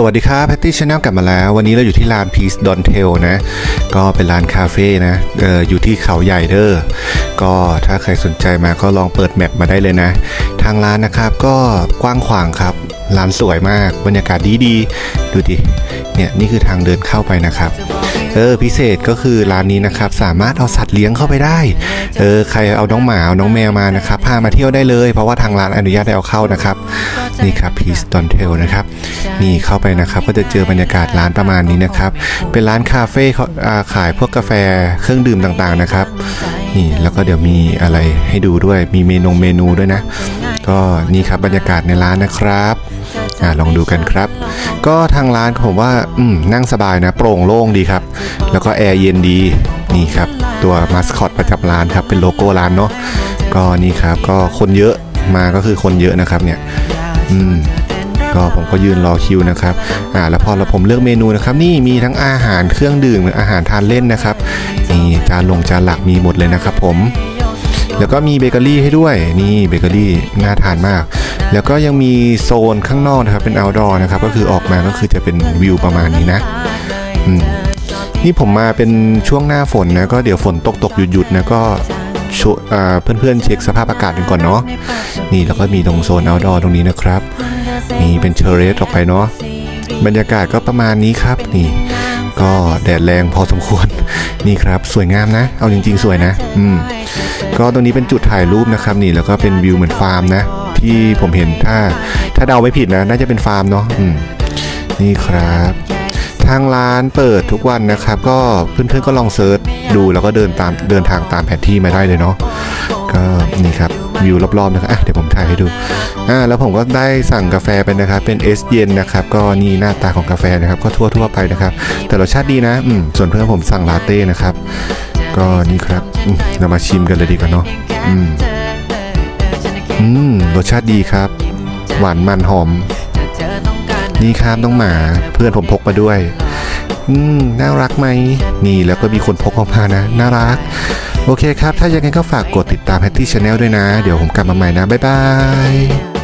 สวัสดีครับแพตตี้ชาแนลกลับมาแล้ว วันนี้เราอยู่ที่ลาน Peace Don t e l นะ ก็เป็นร้านคาเฟ่นะเอออยู่ที่เขาใหญ่เด้อก็ถ้าใครสนใจมาก็ลองเปิดแมปมาได้เลยนะางร้านนะครับ ก็กว้างขวางครับ ร้านสวยมาก บรรยากาศดีดีดูดิ เนี่ยนี่คือทางเดินเข้าไปนะครับ เออพิเศษก็คือร้านนี้นะครับ สามารถเอาสัตว์เลี้ยงเข้าไปได้ เออใครเอาน้องหมาเอาน้องแมวมานะครับพามาเที่ยวได้เลย เพราะว่าทางร้านอนุญาตให้เอาเข้านะครับ นี่ครับ Peace Don t e l นะครับ นี่เข้าไปนะครับ ก็จะเจอบรรยากาศร้านประมาณนี้นะครับ เป็นร้านคาเฟ่ขายพวกกาแฟเครื่องดื่มต่างๆนะครับ นี่แล้วก็เดี๋ยวมีอะไรให้ดูด้วยมีเมนูเมนูด้วยนะ ก็นี่ครับบรรยากาศในร้านนะครับอ่าลองดูกันครับ ก็ทางร้านผมว่าอืมนั่งสบายนะโปร่งโล่งดีครับ แล้วก็แอร์เย็นดีนี่ครับตัวมาสคอตประจำร้านครับเป็นโลโก้ร้านเนาะก็นี่ครับก็คนเยอะมาก็คือคนเยอะนะครับเนี่ยอืมก็ผมก็ยืนรอคิวนะครับ อ่า แล้วพอเราผมเลือกเมนูนะครับ นี่มีทั้งอาหารเครื่องดื่มอาหารทานเล่นนะครับีจานลงจานหลักมีหมดเลยนะครับผม แล้วก็มีเบเกอรี่ให้ด้วยนี่เบเกอรี่น่าทานมาก แล้วก็ยังมีโซนข้างนอกนะครับเป็น outdoor นะครับก็คือออกมาก็คือจะเป็นวิวประมาณนี้นะนี่ผมมาเป็นช่วงหน้าฝนนะก็เดี๋ยวฝนตกตกหยุดหยุดนะก็ชวอ่าเพื่อนๆเช็คสภาพอากาศกันก่อนเนาะนี่แล้วก็มีตรงโซน outdoor ตรงนี้นะครับนี่เป็นเชอร์เรสออกไปเนาะบรรยากาศก็ประมาณนี้ครับนี่ ก็แดดแรงพอสมควร นี่ครับสวยงามนะ เอาจริง ๆ สวยนะ อืม ก็ตรงนี้เป็นจุดถ่ายรูปนะครับนี่แล้วก็เป็นวิวเหมือนฟาร์มนะ ที่ผมเห็นถ้า ถ้าเดาไม่ผิดนะ น่าจะเป็นฟาร์มเนาะอืมนี่ครับทางร้านเปิดทุกวันนะครับ ก็เพื่อนๆก็ลองเซิร์ชดูแล้วก็เดินตามเดินทางตามแผนที่มาได้เลยเนาะ ก็นี่ครับวิวรอบๆนะครับอะเดี๋ยวผมถ่ายให้ดูอ่าแล้วผมก็ได้สั่งกาแฟไปนะครับ เป็นเอสเย็นนะครับ ก็นี่หน้าตาของกาแฟนะครับ ก็ทั่วๆไปนะครับ แต่รสชาติดีนะอืมส่วนเพื่อนผมสั่งลาเต้นะครับ ก็นี่ครับเรามาชิมกันเลยดีกว่าเนาะอืมอืมรสชาติดีครับ หวานมันหอม นี่ครับน้องหมาเพื่อนผมพกมาด้วย อืมน่ารักไหมนี่แล้วก็มีคนพกออกมานะ น่ารัก โอเคครับ ถ้ายังไงก็ฝากกดติดตามแพตตี้ชาแนลด้วยนะ เดี๋ยวผมกลับมาใหม่นะ บ๊ายบาย